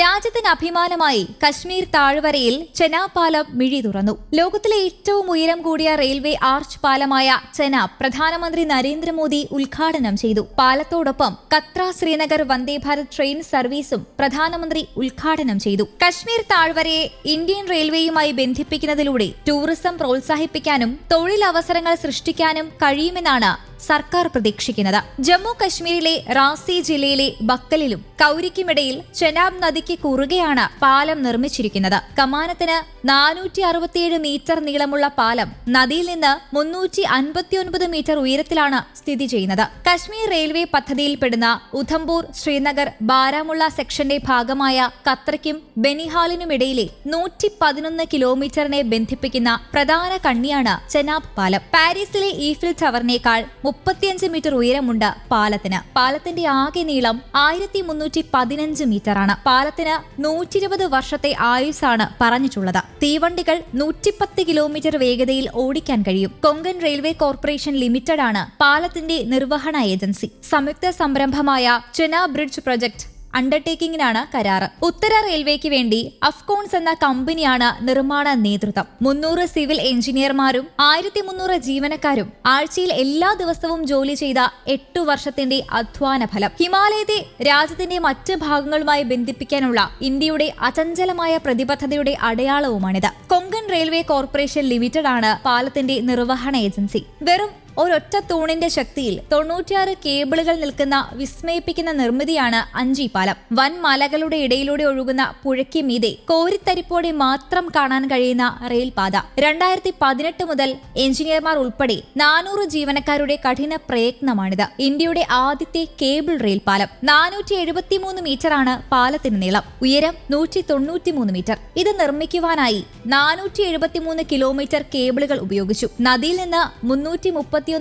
രാജ്യത്തിന് അഭിമാനമായി കശ്മീർ താഴ്വരയിൽ ചെനാ പാലം മിഴി തുറന്നു. ലോകത്തിലെ ഏറ്റവും ഉയരം കൂടിയ റെയിൽവേ ആർച്ച് പാലമായ ചെനാ പ്രധാനമന്ത്രി നരേന്ദ്രമോദി ഉദ്ഘാടനം ചെയ്തു. പാലത്തോടൊപ്പം കത്ര ശ്രീനഗർ വന്ദേ ഭാരത് ട്രെയിൻ സർവീസും പ്രധാനമന്ത്രി ഉദ്ഘാടനം ചെയ്തു. കശ്മീർ താഴ്വരയെ ഇന്ത്യൻ റെയിൽവേയുമായി ബന്ധിപ്പിക്കുന്നതിലൂടെ ടൂറിസം പ്രോത്സാഹിപ്പിക്കാനും തൊഴിലവസരങ്ങൾ സൃഷ്ടിക്കാനും കഴിയുമെന്നാണ് സർക്കാർ പ്രതീക്ഷിക്കുന്നത്. ജമ്മു കശ്മീരിലെ റാസി ജില്ലയിലെ ബക്കലിലും കൌരിക്കുമിടയിൽ ചെനാബ് നദിക്ക് കുറുകെയാണ് പാലം നിർമ്മിച്ചിരിക്കുന്നത്. കമാനത്തിന് നാനൂറ്റി അറുപത്തിയേഴ് മീറ്റർ നീളമുള്ള പാലം നദിയിൽ നിന്ന് മുന്നൂറ്റി അൻപത്തിയൊൻപത് മീറ്റർ ഉയരത്തിലാണ് സ്ഥിതി ചെയ്യുന്നത്. കശ്മീർ റെയിൽവേ പദ്ധതിയിൽപ്പെടുന്ന ഉധംപൂർ ശ്രീനഗർ ബാരാമുള്ള സെക്ഷന്റെ ഭാഗമായ കത്രയ്ക്കും ബെനിഹാലിനുമിടയിലെ നൂറ്റി പതിനൊന്ന് കിലോമീറ്ററിനെ ബന്ധിപ്പിക്കുന്ന പ്രധാന കണ്ണിയാണ് ചെനാബ് പാലം. പാരീസിലെ ഈഫിൽ ടവറിനേക്കാൾ മുപ്പത്തിയഞ്ച് മീറ്റർ ഉയരമുണ്ട് പാലത്തിന്. പാലത്തിന്റെ ആകെ നീളം ആയിരത്തി മുന്നൂറ്റി പതിനഞ്ച് മീറ്റർ ആണ് പാലത്തിന് നൂറ്റി ഇരുപത് വർഷത്തെ ആയുസാണ് പറഞ്ഞിട്ടുള്ളത്. തീവണ്ടികൾ നൂറ്റിപ്പത്ത് കിലോമീറ്റർ വേഗതയിൽ ഓടിക്കാൻ കഴിയും. കൊങ്കൺ റെയിൽവേ കോർപ്പറേഷൻ ലിമിറ്റഡ് ആണ് പാലത്തിന്റെ നിർവഹണ ഏജൻസി. സംയുക്ത സംരംഭമായ ചെന ബ്രിഡ്ജ് പ്രൊജക്ട് അണ്ടർടേക്കിംഗിനാണ് കരാറ്. ഉത്തര റെയിൽവേക്ക് വേണ്ടി അഫ്കോൺസ് എന്ന കമ്പനിയാണ് നിർമ്മാണ നേതൃത്വം. മുന്നൂറ് സിവിൽ എഞ്ചിനീയർമാരും ആയിരത്തി മുന്നൂറ് ജീവനക്കാരും ആഴ്ചയിൽ എല്ലാ ദിവസവും ജോലി ചെയ്ത എട്ടു വർഷത്തിന്റെ അധ്വാന ഫലം ഹിമാലയത്തെ രാജ്യത്തിന്റെ മറ്റ് ഭാഗങ്ങളുമായി ബന്ധിപ്പിക്കാനുള്ള ഇന്ത്യയുടെ അചഞ്ചലമായ പ്രതിബദ്ധതയുടെ അടയാളവുമാണിത്. കൊങ്കൺ റെയിൽവേ കോർപ്പറേഷൻ ലിമിറ്റഡ് ആണ് പാലത്തിന്റെ നിർവഹണ ഏജൻസി. വെറും ഒരൊറ്റ തൂണിന്റെ ശക്തിയിൽ തൊണ്ണൂറ്റിയാറ് കേബിളുകൾ നിൽക്കുന്ന വിസ്മയിപ്പിക്കുന്ന നിർമ്മിതിയാണ് അഞ്ചി പാലം. വൻ മലകളുടെ ഇടയിലൂടെ ഒഴുകുന്ന പുഴയ്ക്ക് മീതെ കോരിത്തരിപ്പോടെ മാത്രം കാണാൻ കഴിയുന്ന റെയിൽപാത. രണ്ടായിരത്തി പതിനെട്ട് മുതൽ എഞ്ചിനീയർമാർ ഉൾപ്പെടെ നാനൂറ് ജീവനക്കാരുടെ കഠിന പ്രയത്നമാണിത്. ഇന്ത്യയുടെ ആദ്യത്തെ കേബിൾ റെയിൽ പാലം നാനൂറ്റി എഴുപത്തിമൂന്ന് മീറ്ററാണ് പാലത്തിന് നീളം. ഉയരം നൂറ്റി തൊണ്ണൂറ്റിമൂന്ന് മീറ്റർ. ഇത് നിർമ്മിക്കുവാനായി നാനൂറ്റി എഴുപത്തിമൂന്ന് കിലോമീറ്റർ കേബിളുകൾ ഉപയോഗിച്ചു. നദിയിൽ നിന്ന് മുന്നൂറ്റി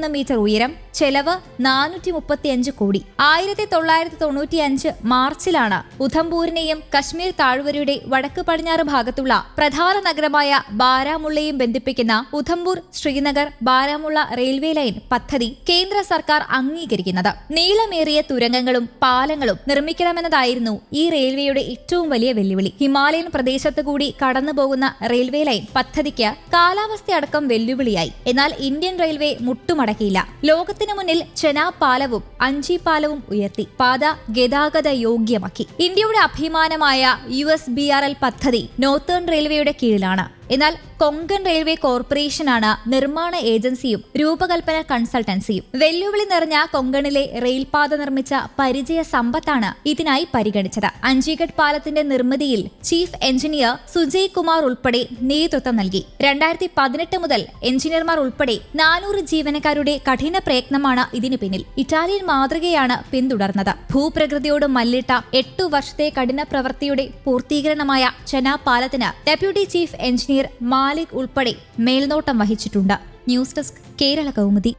മീറ്റർ ഉയരം ചെലവ് നാനൂറ്റി മുപ്പത്തിയഞ്ച് കോടി. ആയിരത്തി തൊള്ളായിരത്തി തൊണ്ണൂറ്റി അഞ്ച് മാർച്ചിലാണ് ഉധംപൂരിനെയും കശ്മീർ താഴ്വരയുടെ വടക്ക് പടിഞ്ഞാറ് ഭാഗത്തുള്ള പ്രധാന നഗരമായ ബാരാമുള്ളയും ബന്ധിപ്പിക്കുന്ന ഉധംപൂർ ശ്രീനഗർ ബാരാമുള്ള റെയിൽവേ ലൈൻ പദ്ധതി കേന്ദ്ര സർക്കാർ അംഗീകരിക്കുന്നത്. നീളമേറിയ തുരങ്കങ്ങളും പാലങ്ങളും നിർമ്മിക്കണമെന്നതായിരുന്നു ഈ റെയിൽവേയുടെ ഏറ്റവും വലിയ വെല്ലുവിളി. ഹിമാലയൻ പ്രദേശത്ത് കൂടി കടന്നുപോകുന്ന റെയിൽവേ ലൈൻ പദ്ധതിക്ക് കാലാവസ്ഥയടക്കം വെല്ലുവിളിയായി. എന്നാൽ ഇന്ത്യൻ റെയിൽവേ മുട്ടുമടക്കിയില്ല. ലോകത്തിനു മുന്നിൽ ചെനാ പാലവും അഞ്ചി പാലവും ഉയർത്തി. പാത ഗതാഗത യോഗ്യമാക്കി. ഇന്ത്യയുടെ അഭിമാനമായ U S B R L പദ്ധതി നോർത്തേൺ റെയിൽവേയുടെ കീഴിലാണ്. എന്നാൽ കൊങ്കൺ റെയിൽവേ കോർപ്പറേഷനാണ് നിർമ്മാണ ഏജൻസിയും രൂപകൽപ്പന കൺസൾട്ടൻസിയും. വെല്ലുവിളി നിറഞ്ഞ കൊങ്കണിലെ റെയിൽപാത നിർമ്മിച്ച പരിചയ സമ്പത്താണ് ഇതിനായി പരിഗണിച്ചത്. അഞ്ചിഗഡ് പാലത്തിന്റെ നിർമ്മിതിയിൽ ചീഫ് എഞ്ചിനീയർ സുജയ് കുമാർ ഉൾപ്പെടെ നേതൃത്വം നൽകി. രണ്ടായിരത്തി പതിനെട്ട് മുതൽ എഞ്ചിനീയർമാർ ഉൾപ്പെടെ നാനൂറ് ജീവനക്കാരുടെ കഠിന പ്രയത്നമാണ് ഇതിനു പിന്നിൽ. ഇറ്റാലിയൻ മാതൃകയാണ് പിന്തുടർന്നത്. ഭൂപ്രകൃതിയോട് മല്ലിട്ട എട്ടു വർഷത്തെ കഠിന പ്രവൃത്തിയുടെ പൂർത്തീകരണമായ ചെന പാലത്തിന് ഡെപ്യൂട്ടി ചീഫ് എഞ്ചിനീയർ മാലിക് ഉൾപ്പെടെ മേൽനോട്ടം വഹിച്ചിട്ടുണ്ട്. News desk Kerala Kaumudi.